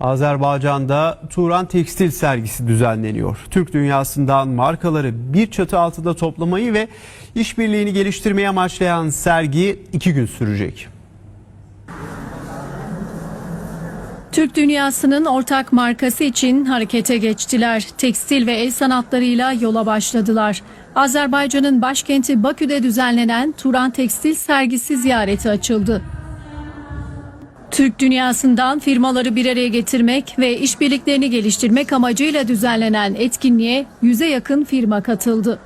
Azerbaycan'da Turan Tekstil sergisi düzenleniyor. Türk dünyasından markaları bir çatı altında toplamayı ve işbirliğini geliştirmeyi amaçlayan sergi iki gün sürecek. Türk dünyasının ortak markası için harekete geçtiler. Tekstil ve el sanatlarıyla yola başladılar. Azerbaycan'ın başkenti Bakü'de düzenlenen Turan Tekstil sergisi ziyareti açıldı. Türk dünyasından firmaları bir araya getirmek ve işbirliklerini geliştirmek amacıyla düzenlenen etkinliğe yüze yakın firma katıldı.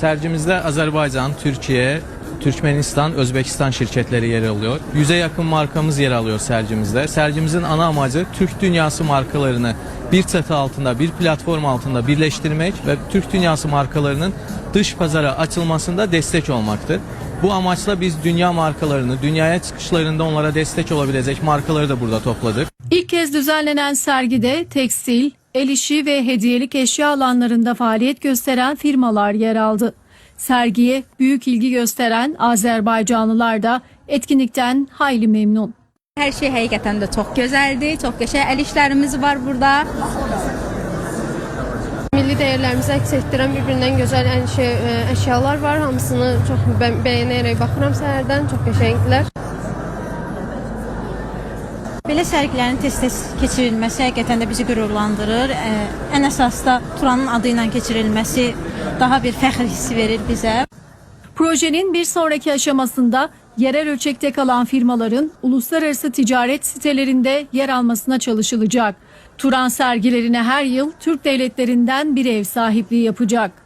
Sergimizde Azerbaycan, Türkiye, Türkmenistan, Özbekistan şirketleri yer alıyor. Yüze yakın markamız yer alıyor sergimizde. Sergimizin ana amacı Türk dünyası markalarını bir çatı altında, bir platform altında birleştirmek ve Türk dünyası markalarının dış pazara açılmasında destek olmaktır. Bu amaçla biz dünya markalarını, dünyaya çıkışlarında onlara destek olabilecek markaları da burada topladık. İlk kez düzenlenen sergide tekstil, el işi ve hediyelik eşya alanlarında faaliyet gösteren firmalar yer aldı. Sergiye büyük ilgi gösteren Azerbaycanlılar da etkinlikten hayli memnun. Hər şey həqiqətən də çox gözəldir, çox qəşəng əl işlərimiz var burada. Milli dəyərlərimizi əks etdirən bir-birindən gözəl şey, əşyalar var. Hamısını çox bə- bəyənərək baxıram səhərdən. Çox qəşəngdilər. Belə sərgilərin tez-tez keçirilməsi həqiqətən də bizi qürurlandırır. Ə, Ən əsas da Turanın adı ilə keçirilməsi daha bir fəxr hissi verir bizə. Projenin bir sonraki aşamasında yerel ölçekte kalan firmaların uluslararası ticaret sitelerinde yer almasına çalışılacak. Turan sergilerine her yıl Türk devletlerinden bir ev sahipliği yapacak.